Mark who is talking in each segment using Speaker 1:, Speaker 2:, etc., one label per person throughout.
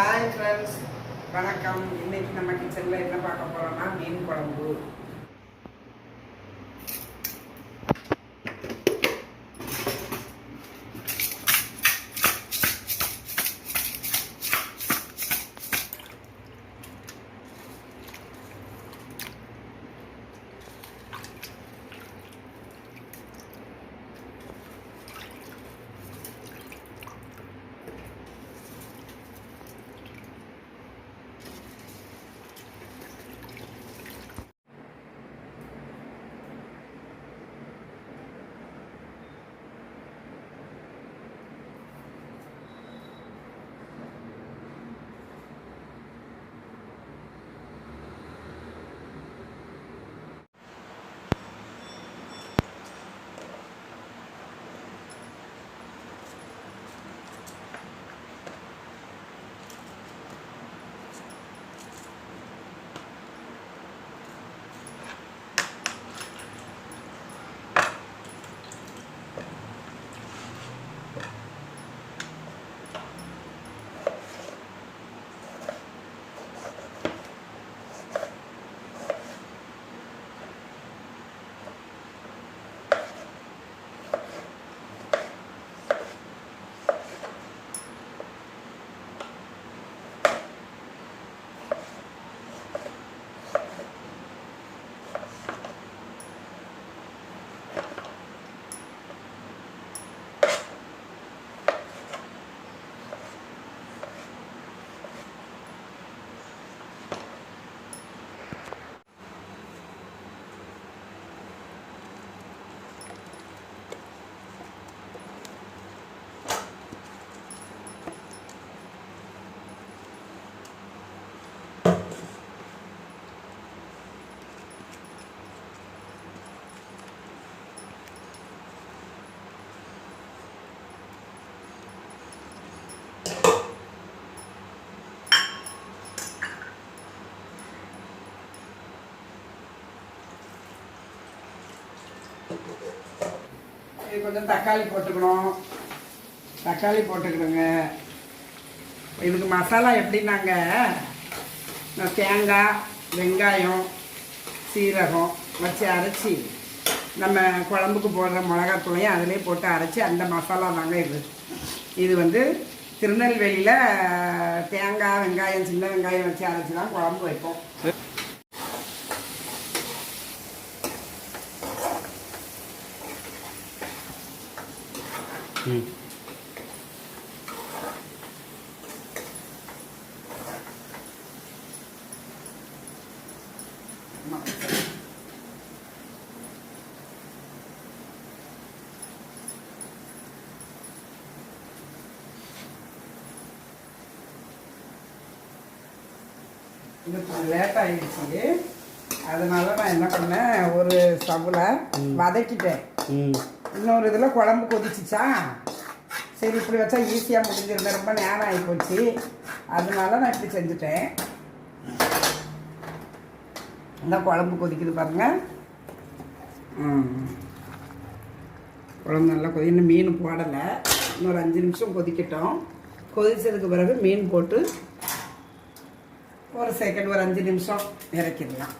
Speaker 1: Hi friends வணக்கம். இன்னைக்கு நம்ம கிச்சனில் என்ன பார்க்க போகிறோம்னா மீன் குழம்பு. இது கொஞ்சம் தக்காளி போட்டுக்கணும். தக்காளி போட்டுக்கிறோங்க இதுக்கு மசாலா எப்படின்னாங்க? தேங்காய் வெங்காயம் சீரகம் வச்சு அரைச்சி நம்ம குழம்புக்கு போடுற மிளகாத்தூளையும் அதிலே போட்டு அரைச்சி அந்த மசாலா தாங்க இது. இது வந்து திருநெல்வேலியில் தேங்காய் வெங்காயம் சின்ன வெங்காயம் வச்சு அரைச்சி தான் குழம்பு வைப்போம். இது லேட் ஆகிடுச்சு அதனால நான் என்ன பண்ணேன் ஒரு ஸ்டவ்வில் வதக்கிட்டேன். இன்னொரு இதில் குழம்பு கொதிச்சிச்சா? சரி இப்படி வச்சா ஈஸியாக முடிஞ்சிருந்தேன் ரொம்ப நேரம் ஆகி போச்சு அதனால நான் இப்படி செஞ்சுட்டேன். இந்த குழம்பு கொதிக்குது பாருங்கள் குழம்பு நல்லா கொதி இன்னும் மீன் போடலை. இன்னொரு அஞ்சு நிமிஷம் கொதிக்கட்டும். கொதிச்சதுக்கு பிறகு மீன் போட்டு ஒரு செகண்ட் ஒரு அஞ்சு நிமிஷம் இறக்கிடலாம்.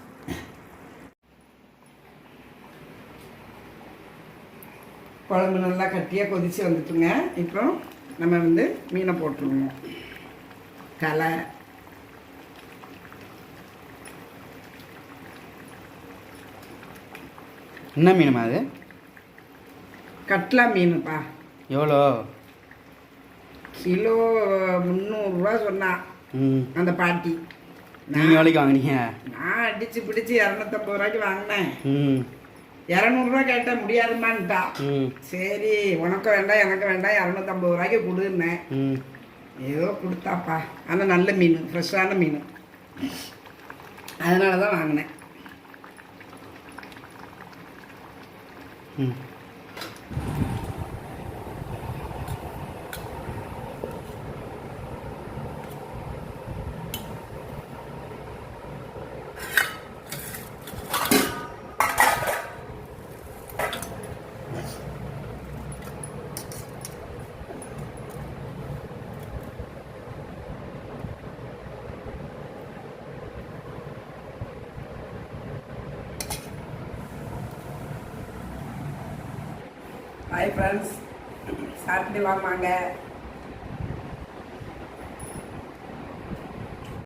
Speaker 1: குழம்பு நல்லா கட்டியாக கொதித்து வந்துட்டுங்க. இப்போ நம்ம வந்து மீனை போட்டுருவோம். களை.
Speaker 2: என்ன மீனுமா அது?
Speaker 1: கட்லா மீனுப்பா.
Speaker 2: எவ்வளோ?
Speaker 1: கிலோ முந்நூறுரூவா சொன்னா. அந்த பாட்டி.
Speaker 2: நீங்கள் எவ்வளோக்கு வாங்குனீங்க?
Speaker 1: நான் அடிச்சு பிடிச்சி இரநூத்தம்பது ரூபாய்க்கு வாங்கினேன். இரநூறுவா கேட்டேன் முடியாதுமான்ட்டா சரி உனக்கு வேண்டாம் எனக்கு வேண்டாம் இரநூத்தம்பது ரூபாய்க்கு கொடுன்னேன் ஏதோ கொடுத்தாப்பா. ஆனால் நல்ல மீன் ஃப்ரெஷ்ஷான மீன். அதனால தான் வாங்கினேன்.
Speaker 2: ம்.
Speaker 1: பாய் ஃப்ரெண்ட்ஸ் சாப்பிட்டு வாங்க.